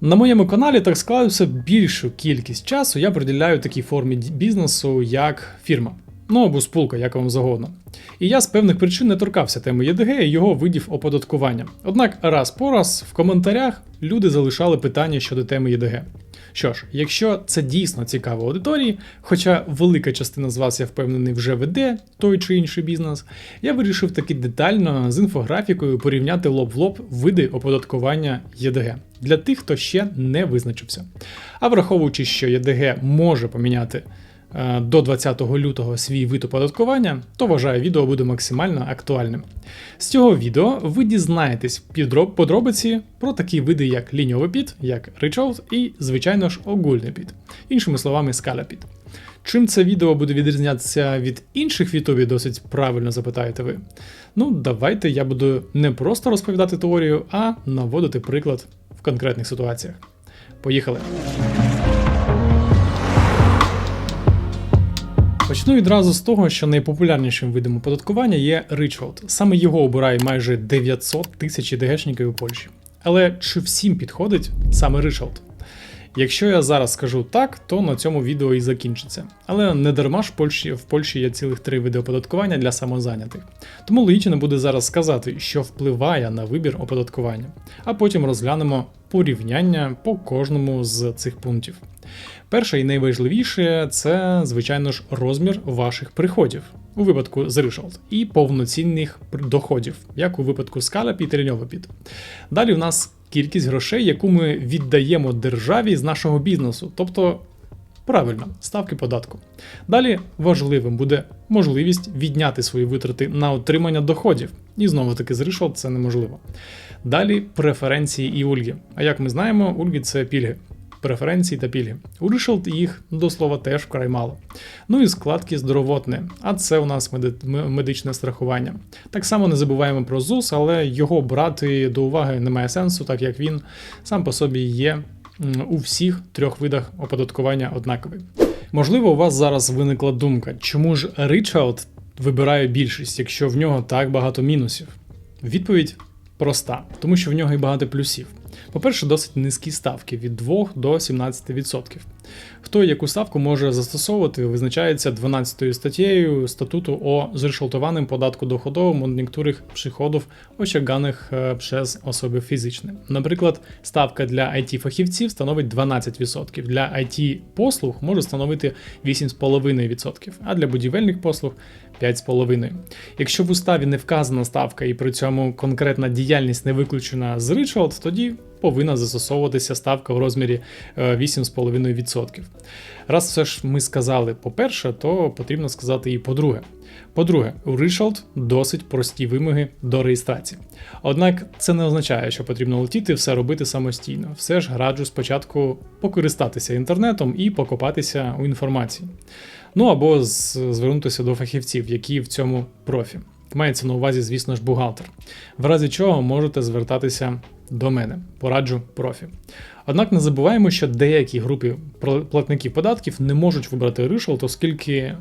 На моєму каналі так склалося більшу кількість часу я приділяю такій формі бізнесу, як фірма. Ну або спулка, як вам загодно. І я з певних причин не торкався теми ЄДГ і його видів оподаткування. Однак раз по раз в коментарях люди залишали питання щодо теми ЄДГ. Що ж, якщо це дійсно цікаво аудиторії, хоча велика частина з вас, я впевнений, вже веде той чи інший бізнес, я вирішив таки детально з інфографікою порівняти лоб в лоб види оподаткування ЄДГ для тих, хто ще не визначився. А враховуючи, що ЄДГ може поміняти до 20 лютого свій вид оподаткування, то вважаю, відео буде максимально актуальним. З цього відео ви дізнаєтесь подробиці про такі види, як ліньовий під, як ричолд і, звичайно ж, огульний під, іншими словами, скаля під. Чим це відео буде відрізнятися від інших в Ютубі, досить правильно запитаєте ви. Ну, давайте я буду не просто розповідати теорію, а наводити приклад в конкретних ситуаціях. Поїхали. Почну відразу з того, що найпопулярнішим видом оподаткування є Richwald. Саме його обирає майже 900 тисяч ідегешників у Польщі. Але чи всім підходить саме Richwald? Якщо я зараз скажу так, то на цьому відео і закінчиться. Але не дарма ж в Польщі, в Польщі є цілих три види оподаткування для самозайнятих. Тому логічно буде зараз сказати, що впливає на вибір оподаткування, а потім розглянемо порівняння по кожному з цих пунктів. Перше і найважливіше це, звичайно ж, розмір ваших приходів у випадку з Richard і повноцінних доходів, як у випадку скаля під і під. Далі в нас кількість грошей, яку ми віддаємо державі з нашого бізнесу, тобто правильно, ставки податку. Далі важливим буде можливість відняти свої витрати на отримання доходів. І знову таки з Richard це неможливо. Далі преференції і ульги. А як ми знаємо, ульги це пільги. Преференції та пільги. У Richard їх до слова теж вкрай мало. Ну і складки здоровотне, а це у нас медичне страхування. Так само не забуваємо про ЗУС, але його брати до уваги немає сенсу, так як він сам по собі є у всіх трьох видах оподаткування однаковий. Можливо, у вас зараз виникла думка, чому ж Richard вибирає більшість, якщо в нього так багато мінусів? Відповідь проста, тому що в нього і багато плюсів. По-перше, досить низькі ставки від 2 до 17%. Хто яку ставку може застосовувати, визначається 12 статтєю статуту о зрешелтованим податку доходовому некоторих приходів, очаганих через особи фізичні. Наприклад, ставка для it фахівців становить 12%, для it послуг може становити 8,5%, а для будівельних послуг 5,5%. Якщо в уставі не вказана ставка і при цьому конкретна діяльність не виключена з ричалд, тоді повинна застосовуватися ставка в розмірі е, 8,5%. 100%. Раз все ж ми сказали по-перше, то потрібно сказати і по-друге. По-друге, у Richald досить прості вимоги до реєстрації. Однак це не означає, що потрібно летіти все робити самостійно. Все ж раджу спочатку покористатися інтернетом і покопатися у інформації. Ну або звернутися до фахівців, які в цьому профі. Мається на увазі, звісно ж, бухгалтер, в разі чого можете звертатися до мене, пораджу профі. Однак не забуваємо, що деякі групи платників податків не можуть вибрати решалт, оскільки е,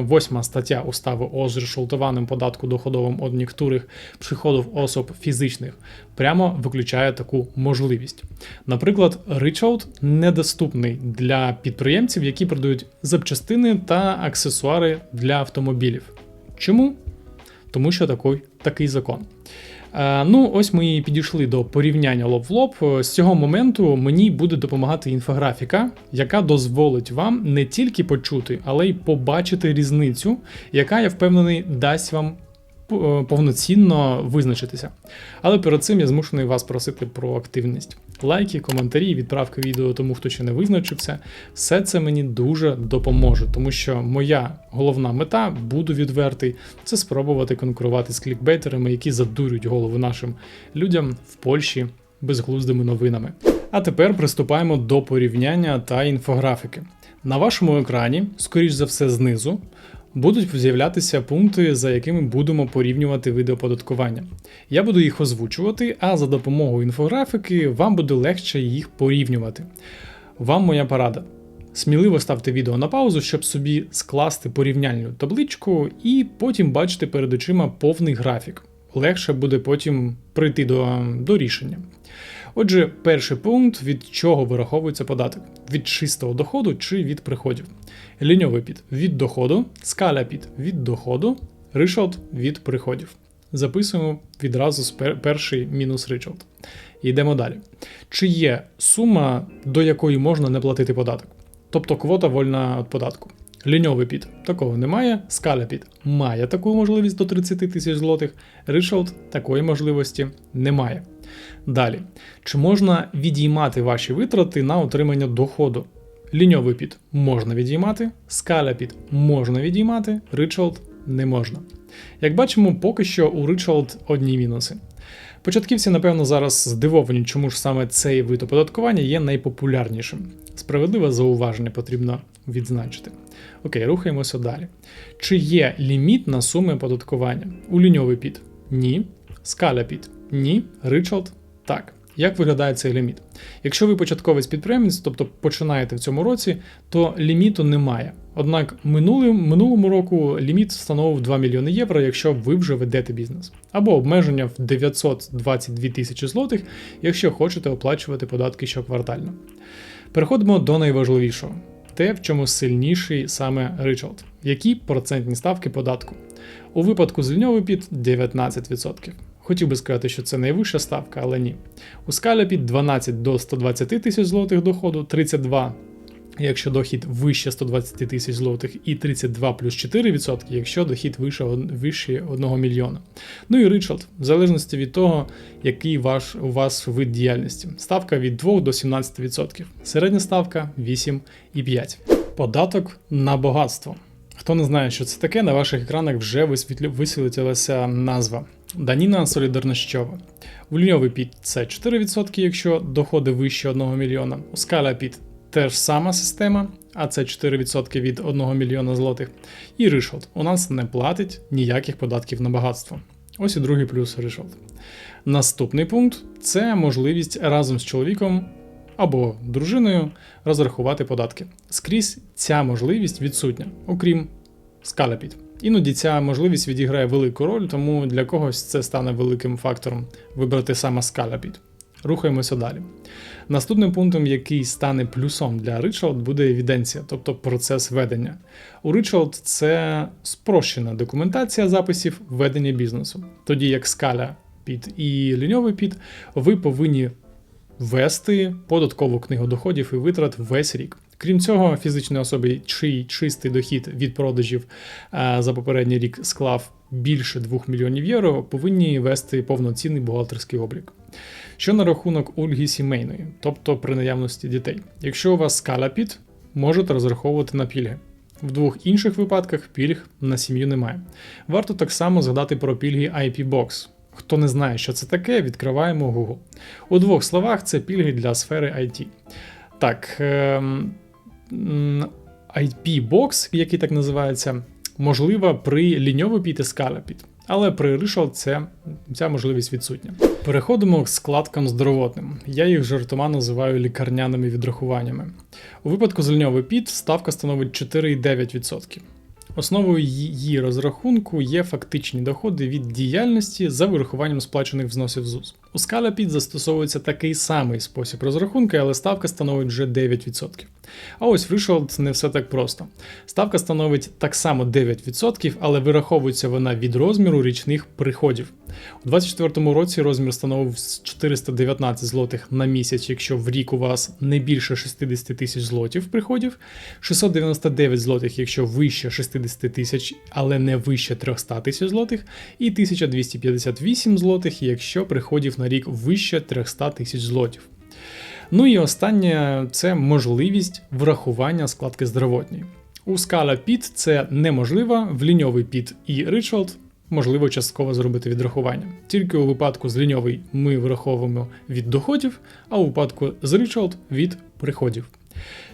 восьма стаття устави о зрешалтованим податку доходовим од niektórych przychodów особ фізичних прямо виключає таку можливість. Наприклад, Richard недоступний для підприємців, які продають запчастини та аксесуари для автомобілів. Чому? Тому що такий, такий закон. Е, Ну, ось ми підійшли до порівняння лоб в лоб. Е, З цього моменту мені буде допомагати інфографіка, яка дозволить вам не тільки почути, але й побачити різницю, яка я впевнений дасть вам повноцінно визначитися. Але перед цим я змушений вас просити про активність. Лайки, коментарі, відправки відео тому, хто ще не визначився. Все це мені дуже допоможе, тому що моя головна мета, буду відвертий, це спробувати конкурувати з клікбейтерами, які задурюють голову нашим людям в Польщі безглуздими новинами. А тепер приступаємо до порівняння та інфографіки. На вашому екрані, скоріш за все, знизу, будуть з'являтися пункти, за якими будемо порівнювати види оподаткування. Я буду їх озвучувати, а за допомогою інфографіки вам буде легше їх порівнювати. Вам моя порада. Сміливо ставте відео на паузу, щоб собі скласти порівняльну табличку і потім бачити перед очима повний графік. Легше буде потім прийти до, до рішення. Отже, перший пункт, від чого вираховується податок: від чистого доходу чи від приходів. Ліньовий під від доходу, скаля під від доходу, ришалд від приходів. Записуємо відразу з пер- перший мінус ричалд. Йдемо далі. Чи є сума, до якої можна не платити податок? Тобто квота вольна від податку. Ліньовий під такого немає, скаля під має таку можливість до 30 тисяч злотих, ришалд такої можливості немає. Далі, чи можна відіймати ваші витрати на отримання доходу? Ліньовий під можна відіймати, скаля під можна відіймати, ричалд не можна. Як бачимо, поки що у Ричалд одні мінуси. Початківці, напевно, зараз здивовані, чому ж саме цей вид оподаткування є найпопулярнішим. Справедливе зауваження потрібно відзначити. Окей, рухаємося далі. Чи є ліміт на суми оподаткування? У ліньовий під? Ні. Скаля під? Ні. Ричалд? Так. Як виглядає цей ліміт? Якщо ви початковець підприємець, тобто починаєте в цьому році, то ліміту немає. Однак минулим, минулому року ліміт встановив 2 мільйони євро, якщо ви вже ведете бізнес, або обмеження в 922 тисячі злотих, якщо хочете оплачувати податки щоквартально. Переходимо до найважливішого: те, в чому сильніший саме Ричард, Які процентні ставки податку? У випадку з під 19%. Хотів би сказати, що це найвища ставка, але ні. У скаля під 12 до 120 тисяч злотих доходу, 32, якщо дохід вище 120 тисяч злотих, і 32 плюс 4%, якщо дохід вище, вище 1 мільйона. Ну і Ричард, в залежності від того, який ваш, у вас вид діяльності. Ставка від 2 до 17%. Середня ставка 8,5%. Податок на багатство. Хто не знає, що це таке, на ваших екранах вже висвітлилася назва. Даніна солідарнощова. У ліньовий під це 4%, якщо доходи вище 1 мільйона. У скаля під теж сама система, а це 4% від 1 мільйона злотих. І Ришолд у нас не платить ніяких податків на багатство. Ось і другий плюс Ришолд. Наступний пункт це можливість разом з чоловіком або дружиною розрахувати податки. Скрізь ця можливість відсутня, окрім скаляпід. Іноді ця можливість відіграє велику роль, тому для когось це стане великим фактором вибрати саме скаляпід. Рухаємося далі. Наступним пунктом, який стане плюсом для Ричалд, буде евіденція, тобто процес ведення. У Ричалд це спрощена документація записів ведення бізнесу. Тоді як скаля під і ліньовий під, ви повинні вести податкову книгу доходів і витрат весь рік. Крім цього, фізичній особі, чий чистий дохід від продажів е, за попередній рік склав більше 2 мільйонів євро, повинні вести повноцінний бухгалтерський облік. Що на рахунок ульги сімейної, тобто при наявності дітей. Якщо у вас скаля під, можете розраховувати на пільги. В двох інших випадках пільг на сім'ю немає. Варто так само згадати про пільги IP Box. Хто не знає, що це таке, відкриваємо Google. У двох словах це пільги для сфери IT. Так, ем, IP Box, який так називається, можлива при ліньовий піт і скаля. Але при Rishal це, ця можливість відсутня. Переходимо к складкам здоровотним. Я їх жартома називаю лікарняними відрахуваннями. У випадку з ліньовий піт ставка становить 4,9%. Основою її розрахунку є фактичні доходи від діяльності за вирахуванням сплачених взносів ЗУЗ. У під застосовується такий самий спосіб розрахунку, але ставка становить вже 9%. А ось в Rishald не все так просто. Ставка становить так само 9%, але вираховується вона від розміру річних приходів. У 2024 році розмір становив 419 злотих на місяць, якщо в рік у вас не більше 60 тисяч злотів приходів, 699 злотих, якщо вище 60 тисяч, але не вище 300 тисяч злотих, і 1258 злотих, якщо приходів на рік вище 300 тисяч злотів. Ну і останнє це можливість врахування складки здравотньої. У скала-Pit це неможливо, в ліньовий Pit і Ричалд можливо частково зробити відрахування. Тільки у випадку з ліньовий ми враховуємо від доходів, а у випадку з Ричалд від приходів.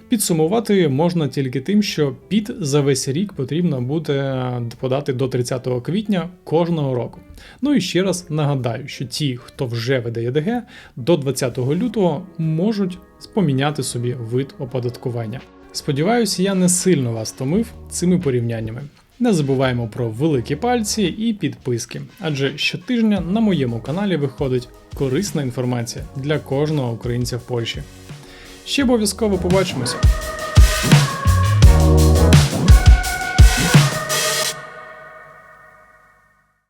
Підсумувати можна тільки тим, що під за весь рік потрібно буде подати до 30 квітня кожного року. Ну і ще раз нагадаю, що ті, хто вже веде ЄДГ, до 20 лютого можуть поміняти собі вид оподаткування. Сподіваюся, я не сильно вас томив цими порівняннями. Не забуваємо про великі пальці і підписки, адже щотижня на моєму каналі виходить корисна інформація для кожного українця в Польщі. Ще обов'язково побачимося.